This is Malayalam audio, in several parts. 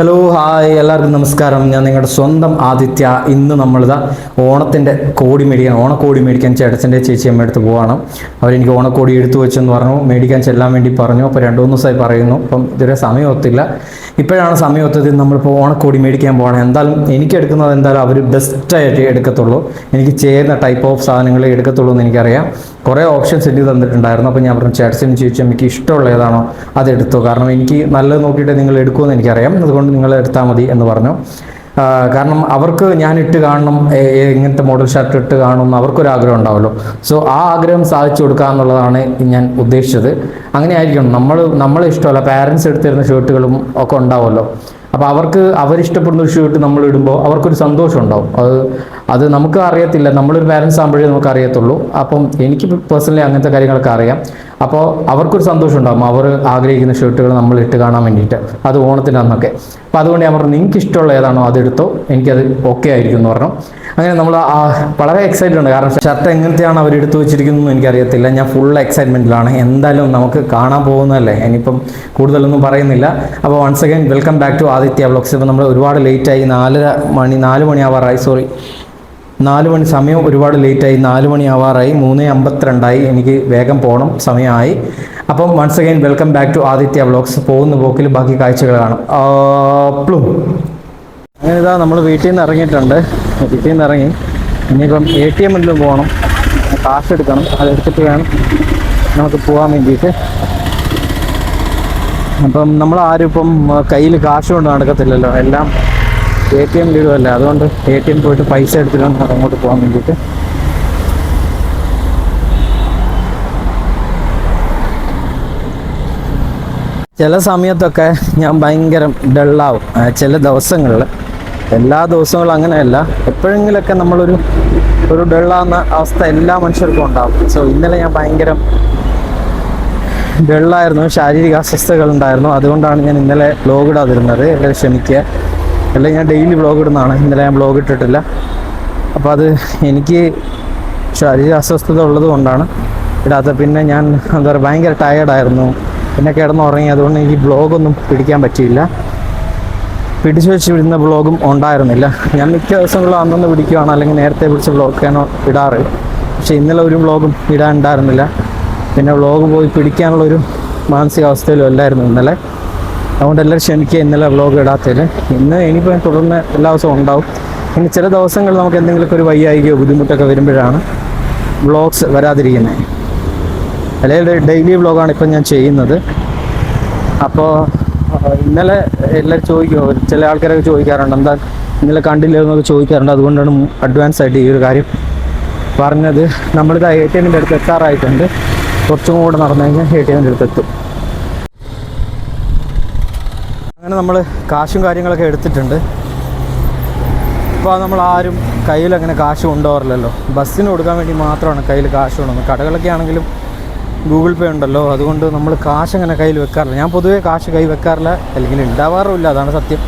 ഹലോ ഹായ് എല്ലാവർക്കും നമസ്കാരം. ഞാൻ നിങ്ങളുടെ സ്വന്തം ആദിത്യ. ഇന്ന് നമ്മളിതാ ഓണത്തിന്റെ കോടി മേടിക്കാൻ ഓണക്കോടി മേടിക്കാൻ ചേട്ടച്ചന്റെ ചേച്ചി അമ്മ അടുത്ത് പോവാണ്. അവരെനിക്ക് ഓണക്കോടി എടുത്തു വെച്ചെന്ന് പറഞ്ഞു മേടിക്കാൻ ചെല്ലാൻ വേണ്ടി പറഞ്ഞു. അപ്പോൾ രണ്ടു മൂന്ന് ദിവസമായി പറയുന്നു. അപ്പം ഇതുവരെ സമയം ഒത്തില്ല. ഇപ്പോഴാണ് സമയം ഒത്തത് നമ്മളിപ്പോൾ ഓണക്കോടി മേടിക്കാൻ പോകണം എന്തായാലും എനിക്ക് എടുക്കുന്നത് എന്തായാലും അവർ ബെസ്റ്റായിട്ട് എടുക്കത്തുള്ളൂ. എനിക്ക് ചേരുന്ന ടൈപ്പ് ഓഫ് സാധനങ്ങളെ എടുക്കത്തുള്ളൂ എന്ന് എനിക്കറിയാം. കുറേ ഓപ്ഷൻസ് എനിക്ക് തന്നിട്ടുണ്ടായിരുന്നു. അപ്പോൾ ഞാൻ പറഞ്ഞു ചേട്ടച്ചനും ചോദിച്ചു എനിക്ക് ഇഷ്ടമുള്ള ഏതാണോ അത് എടുത്തു. കാരണം എനിക്ക് നല്ലത് നോക്കിയിട്ട് നിങ്ങൾ എടുക്കുമെന്ന് എനിക്കറിയാം. അതുകൊണ്ട് നിങ്ങൾ എടുത്താൽ മതി എന്ന് പറഞ്ഞു. കാരണം അവർക്ക് ഞാൻ ഇട്ട് കാണണം എ- എ- ഇങ്ങനത്തെ മോഡൽ ഷർട്ട് ഇട്ട് എന്ന് അവർക്കൊരു ആഗ്രഹം ഉണ്ടാവുമല്ലോ. സോ ആ ആഗ്രഹം സാധിച്ചു കൊടുക്കുക എന്നുള്ളതാണ് ഞാൻ ഉദ്ദേശിച്ചത്. അങ്ങനെ ആയിരിക്കണം നമ്മൾ നമ്മളെ ഇഷ്ടമല്ല. പാരൻസ് എടുത്തിരുന്ന ഷർട്ടുകളും ഒക്കെ ഉണ്ടാവുമല്ലോ. അപ്പോൾ അവർക്ക് അവരിഷ്ടപ്പെടുന്ന ഒരു ഷർട്ട് നമ്മൾ ഇടുമ്പോൾ അവർക്കൊരു സന്തോഷം ഉണ്ടാവും. അത് അത് നമുക്ക് അറിയത്തില്ല. നമ്മളൊരു പാരൻസ് ആകുമ്പോഴേ നമുക്ക് അറിയത്തുള്ളൂ. അപ്പം എനിക്ക് പേഴ്സണലി അങ്ങനത്തെ കാര്യങ്ങളൊക്കെ അറിയാം. അപ്പോൾ അവർക്കൊരു സന്തോഷം ഉണ്ടാകും അവർ ആഗ്രഹിക്കുന്ന ഷർട്ടുകൾ നമ്മൾ ഇട്ട് കാണാൻ വേണ്ടിയിട്ട്. അത് ഓണത്തിന്റെ അന്നൊക്കെ. അപ്പോൾ അതുകൊണ്ട് ഞാൻ പറഞ്ഞു നിങ്ങൾക്ക് ഇഷ്ടമുള്ള ഏതാണോ അതെടുത്തോ എനിക്കത് ഓക്കെ ആയിരിക്കും എന്ന് പറഞ്ഞു. അങ്ങനെ നമ്മൾ വളരെ എക്സൈറ്റഡ് ഉണ്ട്. കാരണം ഷർട്ട് എങ്ങനത്തെയാണ് അവർ എടുത്തു വെച്ചിരിക്കുന്നതെന്ന് എനിക്കറിയത്തില്ല. ഞാൻ ഫുൾ എക്സൈറ്റ്മെന്റിലാണ് എന്തായാലും നമുക്ക് കാണാൻ പോകുന്നതല്ലേ? ഇനിയിപ്പം കൂടുതലൊന്നും പറയുന്നില്ല. അപ്പോൾ once again welcome back to Aditya vlogs ഇപ്പോൾ നമ്മൾ ഒരുപാട് ലേറ്റായി നാലര മണി നാല് മണി ആവാറായി. സോറി നാല് മണി സമയം ഒരുപാട് ലേറ്റായി നാല് മണി ആവാറായി. മൂന്ന് അമ്പത്തിരണ്ടായി. എനിക്ക് വേഗം പോകണം സമയമായി. അപ്പം once again welcome back to Aditya vlogs പോകുന്ന പോക്കിൽ ബാക്കി കാഴ്ചകൾ കാണും. അപ്പളും അങ്ങനെ ഇതാ നമ്മൾ വീട്ടിൽ നിന്ന് ഇറങ്ങിയിട്ടുണ്ട്. വീട്ടിൽ നിന്ന് ഇറങ്ങി. ഇനിയിപ്പം എ ടി എമ്മിൽ പോകണം. കാശ് എടുക്കണം. അതെടുത്തിട്ട് വേണം. നമുക്ക് പോകാൻ വേണ്ടിയിട്ട്. അപ്പം നമ്മൾ ആരും ഇപ്പം കയ്യിൽ കാശ് കൊണ്ട് നടക്കത്തില്ലല്ലോ. എല്ലാം എ ടി എം ലീഡുമല്ലേ അതുകൊണ്ട് എ ടി എം പോയിട്ട് പൈസ എടുത്തിട്ടാണ് അങ്ങോട്ട് പോകാൻ വേണ്ടിയിട്ട്. ചില സമയത്തൊക്കെ ഞാൻ ഭയങ്കര ഡള്ളാവും ചില ദിവസങ്ങളിൽ എല്ലാ ദിവസങ്ങളും അങ്ങനെയല്ല. എപ്പോഴെങ്കിലൊക്കെ നമ്മളൊരു ഒരു ഡള്ളാവുന്ന അവസ്ഥ എല്ലാ മനുഷ്യർക്കും ഉണ്ടാവും. സോ ഇന്നലെ ഞാൻ ഭയങ്കര ഡള്ളായിരുന്നു ശാരീരിക അസ്വസ്ഥതകൾ ഉണ്ടായിരുന്നു അതുകൊണ്ടാണ് ഞാൻ ഇന്നലെ ബ്ലോഗ് ഇടാതിരുന്നത്. എല്ലാവരും ക്ഷമിക്കുക. അല്ലെങ്കിൽ ഞാൻ ഡെയിലി ബ്ലോഗ് ഇടുന്നതാണ്. ഇന്നലെ ഞാൻ ബ്ലോഗ് ഇട്ടിട്ടില്ല. അപ്പോൾ അത് എനിക്ക് ശാരീരിക അസ്വസ്ഥത ഉള്ളത് കൊണ്ടാണ് ഇടാത്ത പിന്നെ ഞാൻ എന്താ പറയുക ഭയങ്കര ടയേർഡായിരുന്നു പിന്നെ കിടന്നുറങ്ങി. അതുകൊണ്ട് എനിക്ക് ബ്ലോഗൊന്നും പിടിക്കാൻ പറ്റിയില്ല. പിടിച്ചു വെച്ച് വിടുന്ന ബ്ലോഗും ഉണ്ടായിരുന്നില്ല. ഞാൻ മിക്ക ദിവസങ്ങളും അന്നൊന്ന് പിടിക്കുകയാണ് അല്ലെങ്കിൽ നേരത്തെ പിടിച്ച ബ്ലോഗ് ഇടാറ്. പക്ഷേ ഇന്നലെ ഒരു ബ്ലോഗും ഇടാൻ ഉണ്ടായിരുന്നില്ല. പിന്നെ വ്ളോഗ് പോയി പിടിക്കാനുള്ളൊരു മാനസികാവസ്ഥയിലും അല്ലായിരുന്നു ഇന്നലെ. അതുകൊണ്ട് എല്ലാവരും ക്ഷമിക്കുക ഇന്നലെ വ്ളോഗ് ഇടാത്തതിൽ ഇന്ന് ഇനിയിപ്പോൾ തുടർന്ന് എല്ലാ ദിവസവും ഉണ്ടാവും. ഇനി ചില ദിവസങ്ങൾ നമുക്ക് എന്തെങ്കിലുമൊക്കെ ഒരു വയ്യായികയോ ബുദ്ധിമുട്ടൊക്കെ വരുമ്പോഴാണ് വ്ളോഗ്സ് വരാതിരിക്കുന്നത് അല്ലെങ്കിൽ ഡെയിലി വ്ളോഗാണ് ഇപ്പം ഞാൻ ചെയ്യുന്നത്. അപ്പോൾ ഇന്നലെ എല്ലാവരും ചോദിക്കുമോ ചില ആൾക്കാരൊക്കെ ചോദിക്കാറുണ്ട് എന്താ ഇന്നലെ കണ്ടില്ല എന്നൊക്കെ ചോദിക്കാറുണ്ട്. അതുകൊണ്ടാണ് അഡ്വാൻസ് ആയിട്ട് ഈ ഒരു കാര്യം പറഞ്ഞത്. നമ്മളിത് എ ടി എമ്മിന്റെ അടുത്ത് എത്താറായിട്ടുണ്ട്. കുറച്ചും കൂടെ നടന്നു കഴിഞ്ഞാൽ എ ടി എമ്മിന്റെ അടുത്ത് എത്തും അങ്ങനെ നമ്മൾ കാശും കാര്യങ്ങളൊക്കെ എടുത്തിട്ടുണ്ട്. ഇപ്പോൾ നമ്മൾ ആരും കയ്യിൽ അങ്ങനെ കാശ് കൊണ്ടുപോകാറില്ലല്ലോ. ബസ്സിന് കൊടുക്കാൻ വേണ്ടി മാത്രമാണ് കയ്യിൽ കാശ് കൊണ്ടുവന്നത് കടകളൊക്കെ ആണെങ്കിലും ഗൂഗിൾ പേ ഉണ്ടല്ലോ. അതുകൊണ്ട് നമ്മൾ കാശ് അങ്ങനെ കയ്യിൽ വെക്കാറില്ല. ഞാൻ പൊതുവേ കാശ് കൈ വെക്കാറില്ല. അല്ലെങ്കിൽ ഉണ്ടാവാറുമില്ല അതാണ് സത്യം.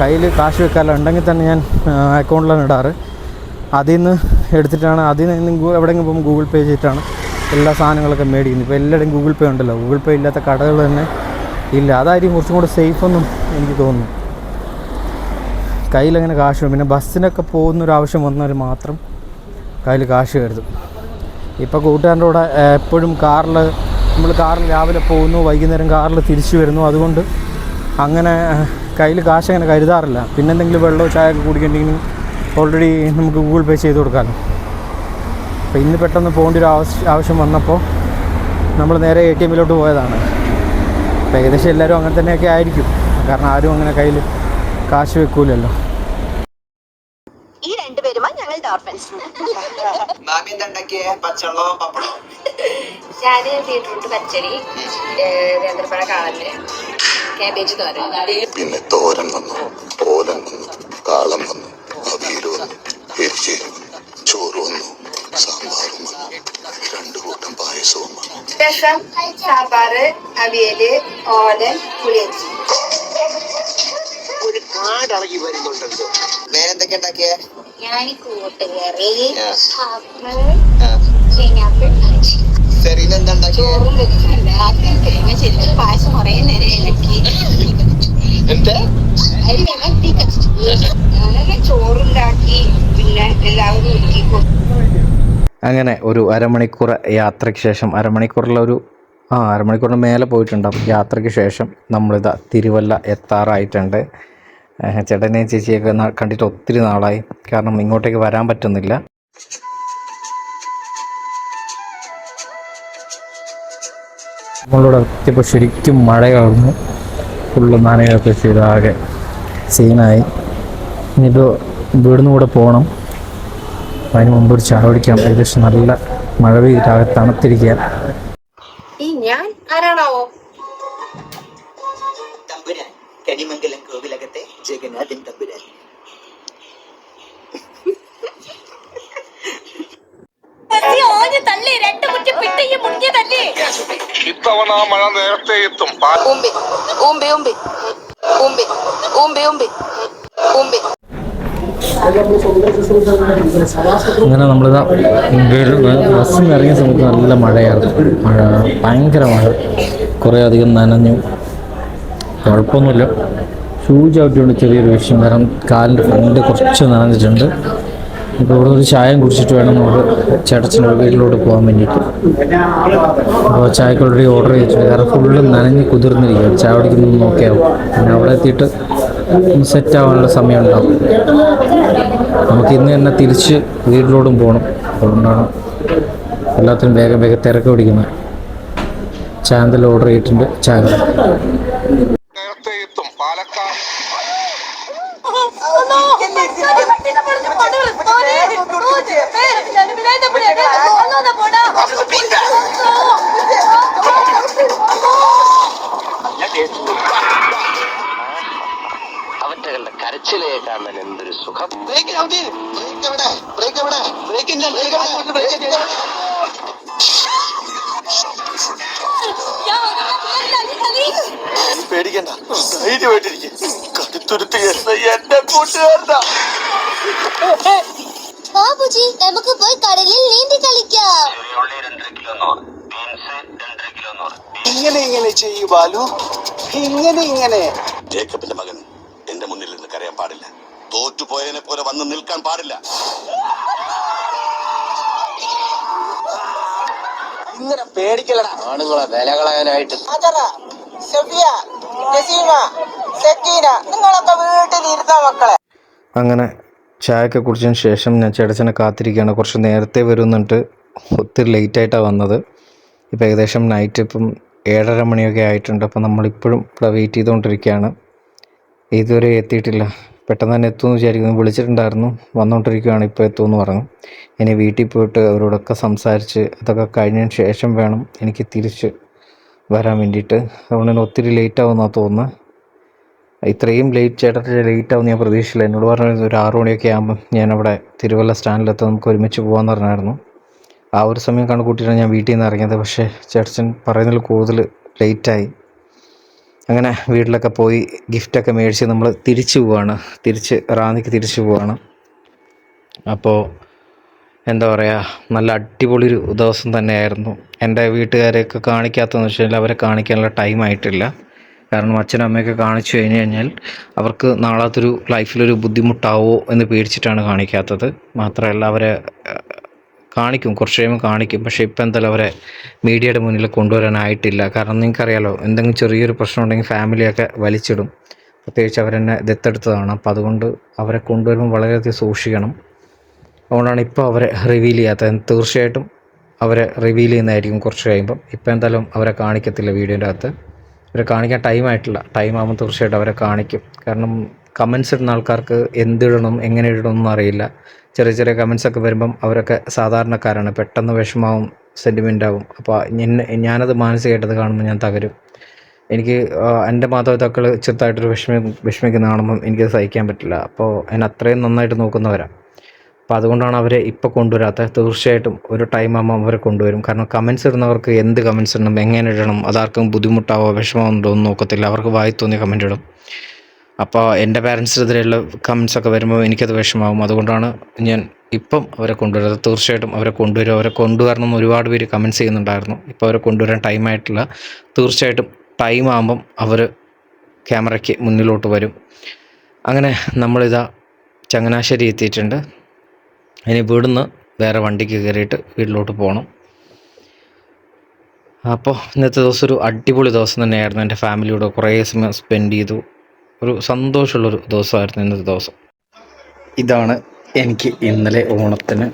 കയ്യിൽ കാശ് വെക്കാറില്ല. ഉണ്ടെങ്കിൽ തന്നെ ഞാൻ അക്കൗണ്ടിലാണ് ഇടാറ്. അതിൽ നിന്ന് എടുത്തിട്ടാണ് അതിൽ നിന്ന് എവിടെയെങ്കിലും പോകുമ്പോൾ ഗൂഗിൾ പേ ചെയ്തിട്ടാണ് എല്ലാ സാധനങ്ങളൊക്കെ മേടിക്കുന്നു ഇപ്പോൾ എല്ലായിടും ഗൂഗിൾ പേ ഉണ്ടല്ലോ. ഗൂഗിൾ പേ ഇല്ലാത്ത കടകൾ തന്നെ ഇല്ല. അതായിരിക്കും കുറച്ചും കൂടെ സേഫെന്നും എനിക്ക് തോന്നുന്നു. കയ്യിലങ്ങനെ കാശ്. പിന്നെ ബസ്സിനൊക്കെ പോകുന്ന ഒരു ആവശ്യം വന്നാൽ മാത്രം കയ്യിൽ കാശ് കരുതും. ഇപ്പോൾ കൂട്ടുകാരന്റെ കൂടെ എപ്പോഴും കാറിൽ നമ്മൾ കാറിൽ രാവിലെ പോകുന്നു വൈകുന്നേരം കാറിൽ തിരിച്ചു വരുന്നു. അതുകൊണ്ട് അങ്ങനെ കയ്യിൽ കാശ് അങ്ങനെ കരുതാറില്ല. പിന്നെ എന്തെങ്കിലും വെള്ളമോ ചായ ഒക്കെ കുടിക്കണ്ടെങ്കിൽ ഓൾറെഡി നമുക്ക് ഗൂഗിൾ പേ ചെയ്ത് കൊടുക്കാമല്ലോ അപ്പോൾ ഇന്ന് പെട്ടെന്ന് പോകേണ്ട ഒരു ആവശ്യം ആവശ്യം വന്നപ്പോൾ നമ്മൾ നേരെ എ ടി എമ്മിലോട്ട് പോയതാണ്. അപ്പോൾ ഏകദേശം എല്ലാവരും അങ്ങനെ തന്നെയൊക്കെ ആയിരിക്കും. കാരണം ആരും അങ്ങനെ കയ്യിൽ കാശ് വെക്കൂലല്ലോ. ഈ ഞാൻ ബീട്രൂട്ട് പച്ചടി നേന്ത്രപ്പഴ കാളന് കാബേജ് തോരൻ പിന്നെ തോരൻ വന്നു. വന്നു. കാളം വന്നു. വന്നു. ചോറ് വന്നു. സാമ്പാറും വന്നു രണ്ടു കൂട്ടം പായസവും വന്നു രസം സാമ്പാറ് അവിയൽ ഓലൻ പുളിയഞ്ചി. ഒരു കാടിളകി വരുന്നുണ്ടല്ലോ. വേറെന്തൊക്കെ ഉണ്ടാക്കിയ? ഞാൻ കൂട്ടുകറി ആ. ആപ്പിൾ ആ. പൈനാപ്പിൾ സെറീന ചോറും തേങ്ങ ചെല്ലി പായസം കുറേ നേരം ഇളക്കി. എന്താ? അരി ഞങ്ങൾ തീ കത്തിച്ചു. അങ്ങനെ ഒരു അരമണിക്കൂർ യാത്രയ്ക്ക് ശേഷം അരമണിക്കൂറിലെ ഒരു ആ അരമണിക്കൂറിന് മേലെ പോയിട്ടുണ്ടാവും. യാത്രയ്ക്ക് ശേഷം നമ്മളിതാ തിരുവല്ല എത്താറായിട്ടുണ്ട്. ചേട്ടനെയും ചേച്ചിയൊക്കെ കണ്ടിട്ട് ഒത്തിരി നാളായി. കാരണം ഇങ്ങോട്ടേക്ക് വരാൻ പറ്റുന്നില്ല. നമ്മളിവിടെ എത്തിയപ്പോൾ ശരിക്കും മഴയായിരുന്നു ഫുള്ള് നനയൊക്കെ ചെയ്ത് ആകെ സീനായി. ഇനിയിപ്പോൾ ഇവിടുന്ന് കൂടെ പോകണം അതിന് മുമ്പ് ഒരു ചായ കുടിക്കാം ഏകദേശം നല്ല മഴ പെയ്തിട്ടാകെ തണുത്തിരിക്കുക ഈ ഞാൻ ആരാണാവോ? തമ്പുരാൻ ഉമ്പി കോവിലകത്തെ ജഗന്നാഥൻ തമ്പുരാൻ. ഓന് തള്ളി രണ്ട് കുറ്റി പിട്ടയ്യ മുങ്ങിയ തള്ളി ഇത്തവണ മഴ നേരത്തെ എത്തും. ഊമ്പി ഊമ്പി ഊമ്പി ഊമ്പി ഊമ്പി ഊമ്പി ഊമ്പി അങ്ങനെ നമ്മളിതാ ബസ്സിൽ നിന്ന് ഇറങ്ങിയ സമയത്ത് നല്ല മഴയായിരുന്നു. മഴ ഭയങ്കര മഴ. കുറേ അധികം നനഞ്ഞു. കുഴപ്പമൊന്നുമില്ല. ഷൂ ചവിട്ടിയുണ്ട് ചെറിയൊരു വിഷയം. കാരണം കാലിന്റെ ഫ്രണ്ട് കുറച്ച് നനഞ്ഞിട്ടുണ്ട്. ഇപ്പോൾ ഇവിടെ ഒരു ചായം കുടിച്ചിട്ട് വേണം നമുക്ക് ചേട്ടച്ചന്റെ വീട്ടിലോട്ട് പോകാൻ വേണ്ടിയിട്ട്. അപ്പോൾ ചായക്ക് ഓർഡർ ചെയ്തിട്ടുണ്ട്. കാരണം ഫുള്ള് നനഞ്ഞ് കുതിർന്നിരിക്കുകയാണ്. ചായ കുടിക്കുന്നൊന്നും നോക്കിയാവും പിന്നെ അവിടെ എത്തിയിട്ട് സെറ്റ് ആവാനുള്ള സമയം ഉണ്ടാവും നമുക്ക് ഇന്ന് തന്നെ തിരിച്ച് വീട്ടിലോട്ടും പോകണം അതുകൊണ്ടാണ് എല്ലാത്തിനും വേഗം വേഗം തിരക്ക് പിടിക്കുന്നത് ചാനൽ ഓർഡർ ചെയ്തിട്ടുണ്ട് ചാനൽ നേരത്തെ എത്തും പാലക്കാട് പേടിക്കണ്ട. ധൈര്യമായിട്ടിരിക്കും. കടുത്തുരുത്ത് എന്റെ കൂട്ടുകാരനാ. ബാബുജി നമുക്ക് പോയി കടലിൽ നീന്തി കളിക്കാം. ഇങ്ങനെ ഇങ്ങനെ ചെയ്യൂ ബാലു. ഇങ്ങനെ ഇങ്ങനെ. ജേക്കബിന്റെ മകൻ എന്റെ മുന്നിൽ നിന്ന് കരയാൻ പാടില്ല. തോറ്റുപോയതിനെ പോലെ വന്ന് നിൽക്കാൻ പാടില്ല. ഇങ്ങനെ പേടിക്കലടാ ആണുങ്ങളെ വില കളയാനായിട്ട്. അജറ സഫിയ നസീമ സക്കീന നിങ്ങളൊക്കെ വീട്ടിലിരുന്ന മക്കളെ. അങ്ങനെ ചായയൊക്കെ കുടിച്ചതിന് ശേഷം ഞാൻ ചേട്ടച്ചനെ കാത്തിരിക്കുകയാണ്. കുറച്ച് നേരത്തെ വരുന്നിട്ട് ഒത്തിരി ലേറ്റായിട്ടാണ് വന്നത്. ഇപ്പോൾ ഏകദേശം നൈറ്റ് ഇപ്പം ഏഴര മണിയൊക്കെ ആയിട്ടുണ്ട്. അപ്പോൾ നമ്മളിപ്പോഴും ഇവിടെ വെയിറ്റ് ചെയ്തുകൊണ്ടിരിക്കുകയാണ്. ഇതുവരെ എത്തിയിട്ടില്ല. പെട്ടെന്ന് തന്നെ എത്തുമെന്ന് വിചാരിക്കുന്നു. വിളിച്ചിട്ടുണ്ടായിരുന്നു. വന്നുകൊണ്ടിരിക്കുകയാണ് ഇപ്പോൾ എത്തുമെന്ന് പറഞ്ഞു. ഇനി വീട്ടിൽ പോയിട്ട് അവരോടൊക്കെ സംസാരിച്ച് അതൊക്കെ കഴിഞ്ഞതിന് ശേഷം വേണം എനിക്ക് തിരിച്ച് വരാൻ വേണ്ടിയിട്ട്. അതുകൊണ്ട് തന്നെ ഒത്തിരി ലേറ്റ് ആവുമെന്നാണ് തോന്നുന്നത്. ഇത്രയും ലേറ്റ് ചേട്ടന്റെ ലേറ്റ് ആവും ഞാൻ പ്രതീക്ഷിച്ചില്ല. എന്നോട് പറഞ്ഞത് ഒരു ആറു മണിയൊക്കെ ആകുമ്പോൾ ഞാൻ അവിടെ തിരുവല്ല സ്റ്റാൻഡിലെത്താൻ നമുക്ക് ഒരുമിച്ച് പോകാമെന്ന് പറഞ്ഞായിരുന്നു. ആ ഒരു സമയം കണക്കൂട്ടിയിട്ടാണ് ഞാൻ വീട്ടിൽ നിന്ന് ഇറങ്ങിയത്. പക്ഷേ ചേട്ടൻ പറയുന്നതിൽ കൂടുതൽ ലേറ്റായി അങ്ങനെ വീട്ടിലൊക്കെ പോയി ഗിഫ്റ്റൊക്കെ മേടിച്ച് നമ്മൾ തിരിച്ചു പോവാണ്. തിരിച്ച് റാന്നിക്ക് തിരിച്ചു പോവാണ്. അപ്പോൾ എന്താ പറയുക നല്ല അടിപൊളി ഒരു ദിവസം തന്നെയായിരുന്നു. എന്റെ വീട്ടുകാരെയൊക്കെ കാണിക്കാത്തതെന്ന് വെച്ച് കഴിഞ്ഞാൽ അവരെ കാണിക്കാനുള്ള ടൈം ആയിട്ടില്ല. കാരണം അച്ഛനും അമ്മയൊക്കെ കാണിച്ചു കഴിഞ്ഞ് കഴിഞ്ഞാൽ അവർക്ക് നാളത്തൊരു ലൈഫിലൊരു ബുദ്ധിമുട്ടാവോ എന്ന് പേടിച്ചിട്ടാണ് കാണിക്കാത്തത്. മാത്രമല്ല അവരെ കാണിക്കും കുറച്ച് കഴിയുമ്പോൾ കാണിക്കും. പക്ഷേ ഇപ്പം എന്തായാലും അവരെ മീഡിയയുടെ മുന്നിൽ കൊണ്ടുവരാനായിട്ടില്ല. കാരണം നിങ്ങൾക്കറിയാലോ എന്തെങ്കിലും ചെറിയൊരു പ്രശ്നം ഉണ്ടെങ്കിൽ ഫാമിലിയൊക്കെ വലിച്ചിടും. പ്രത്യേകിച്ച് അവരെന്നെ ദത്തെടുത്തതാണ്. അപ്പോൾ അതുകൊണ്ട് അവരെ കൊണ്ടുവരുമ്പോൾ വളരെയധികം സൂക്ഷിക്കണം. അതുകൊണ്ടാണ് ഇപ്പോൾ അവരെ റിവീൽ ചെയ്യാത്തത്. തീർച്ചയായിട്ടും അവരെ റിവീൽ ചെയ്യുന്നതായിരിക്കും കുറച്ച് കഴിയുമ്പം. ഇപ്പം എന്തായാലും അവരെ കാണിക്കത്തില്ല വീഡിയോന്റെ അകത്ത്. അവരെ കാണിക്കാൻ ടൈം ആയിട്ടില്ല. ടൈം ആകുമ്പോൾ തീർച്ചയായിട്ടും അവരെ കാണിക്കും. കാരണം കമൻസ് ഇടുന്ന ആൾക്കാർക്ക് എന്തിടണം എങ്ങനെ ഇടണം ഒന്നും അറിയില്ല. ചെറിയ ചെറിയ കമൻസ് ഒക്കെ വരുമ്പം അവരൊക്കെ സാധാരണക്കാരാണ്. പെട്ടെന്ന് വിഷമാവും സെന്റിമെന്റ് ആവും. അപ്പോൾ എന്നെ ഞാനത് മാനസികമായിട്ടത് കാണുമ്പോൾ ഞാൻ തകരും. എനിക്ക് എന്റെ മാതാപിതാക്കൾ ചെറുതായിട്ടൊരു വിഷമി വിഷമിക്കുന്ന കാണുമ്പം എനിക്കത് സഹിക്കാൻ പറ്റില്ല. അപ്പോൾ എന്നെ അത്രയും നന്നായിട്ട് നോക്കുന്നവരാണ് അപ്പോൾ അതുകൊണ്ടാണ് അവരെ ഇപ്പോൾ കൊണ്ടുവരാത്തത് തീർച്ചയായിട്ടും ഒരു ടൈം ആകുമ്പോൾ അവരെ കൊണ്ടുവരും. കാരണം കമൻസ് ഇടുന്നവർക്ക് എന്ത് കമൻസ് ഇടണം എങ്ങനെ ഇടണം അതാർക്കും ബുദ്ധിമുട്ടാവോ വിഷമമുണ്ടോ എന്ന് നോക്കത്തില്ല. അവർക്ക് വായി തോന്നിയ കമന്റ് ഇടും. അപ്പോൾ എന്റെ പാരൻസിനെതിരെയുള്ള കമൻസ് ഒക്കെ വരുമ്പോൾ എനിക്കത് വിഷമാവും. അതുകൊണ്ടാണ് ഞാൻ ഇപ്പം അവരെ കൊണ്ടുവരുന്നത്. തീർച്ചയായിട്ടും അവരെ കൊണ്ടുവരും. അവരെ കൊണ്ടുവരണം എന്ന് ഒരുപാട് പേര് കമൻസ് ചെയ്യുന്നുണ്ടായിരുന്നു. ഇപ്പോൾ അവരെ കൊണ്ടുവരാൻ ടൈം ആയിട്ടില്ല. തീർച്ചയായിട്ടും ടൈം ആകുമ്പം അവർ ക്യാമറയ്ക്ക് മുന്നിലോട്ട് വരും. അങ്ങനെ നമ്മളിതാ ചങ്ങനാശ്ശേരി എത്തിയിട്ടുണ്ട്. ഇനി ഇവിടുന്ന് വേറെ വണ്ടിക്ക് കയറിയിട്ട് വീട്ടിലോട്ട് പോകണം അപ്പോൾ ഇന്നത്തെ ദിവസം ഒരു അടിപൊളി ദിവസം തന്നെയായിരുന്നു എന്റെ ഫാമിലിയോട് കുറേ സമയം സ്പെൻഡ് ചെയ്തു. ഒരു സന്തോഷമുള്ളൊരു ദിവസമായിരുന്നു ഇന്നത്തെ ദിവസം. ഇതാണ് എനിക്ക് ഇന്നലെ ഓണത്തിന്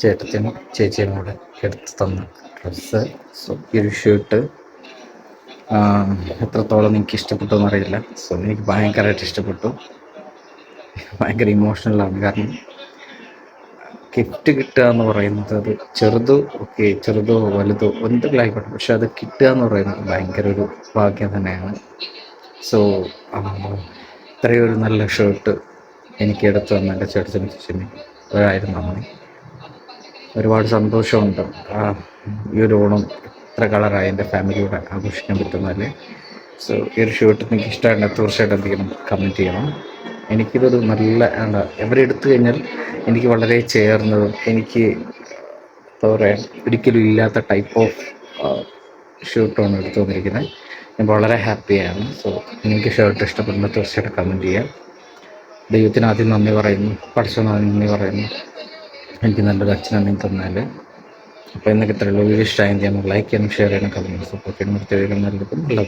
ചേട്ടത്തിനും ചേച്ചിയും കൂടെ എടുത്ത് തന്ന ഡ്രസ്സ്. സോ ഈ ഒരു ഷർട്ട് എത്രത്തോളം എനിക്ക് ഇഷ്ടപ്പെട്ടു എന്നറിയില്ല. സോ എനിക്ക് ഭയങ്കരമായിട്ട് ഇഷ്ടപ്പെട്ടു. ഭയങ്കര ഇമോഷണലാണ് കാരണം ഗിഫ്റ്റ് കിട്ടുക എന്ന് പറയുന്നത് അത് ചെറുതോ ഓക്കെ ചെറുതോ വലുതോ എന്തെങ്കിലും ആയിക്കോട്ടെ. പക്ഷെ അത് കിട്ടുക എന്ന് പറയുന്നത് ഭയങ്കര ഒരു ഭാഗ്യം തന്നെയാണ്. സോ ഇത്രയും ഒരു നല്ല ഷർട്ട് എനിക്ക് എടുത്തു തന്ന എന്റെ ചേട്ടനും ചേച്ചിനും. ഒരായിരം നന്ദി. ഒരുപാട് സന്തോഷമുണ്ട്. ഈ ഒരു ഓണം ഇത്ര കളറായി എന്റെ ഫാമിലിയോടെ ആഘോഷിക്കാൻ പറ്റുന്നതല്ലേ? സോ ഈ ഒരു ഷർട്ട് നിങ്ങൾക്ക് ഇഷ്ടമാണ് തീർച്ചയായിട്ടും എന്തെങ്കിലും കമന്റ് ചെയ്യണം. എനിക്കിതൊരു നല്ല എന്താ എവിടെ എടുത്തു കഴിഞ്ഞാൽ എനിക്ക് വളരെ ചേർന്നതും എനിക്ക് എന്താ പറയുക ഒരിക്കലും ഇല്ലാത്ത ടൈപ്പ് ഓഫ് ഷർട്ടാണ് എടുത്തു വന്നിരിക്കുന്നത് വളരെ ഹാപ്പിയാണ്. സോ നിങ്ങൾക്ക് ഷർട്ട് ഇഷ്ടപ്പെടുമ്പോൾ തീർച്ചയായിട്ടും കമന്റ് ചെയ്യാം. ദൈവത്തിന് ആദ്യം നന്ദി പറയുന്നു. പഠിച്ചു ആദ്യം നന്ദി പറയുന്നു. എനിക്ക് നല്ലൊരു അച്ഛനമ്മയും തന്നാൽ അപ്പോൾ എന്നൊക്കെ ഉള്ളൂ. വീഡിയോ ഇഷ്ടമായി ചെയ്യാൻ ലൈക്ക് ചെയ്യണം ഷെയർ ചെയ്യണം കമന്റ് സപ്പോർട്ട് ചെയ്യണം. മറ്റു നല്ലതും നല്ല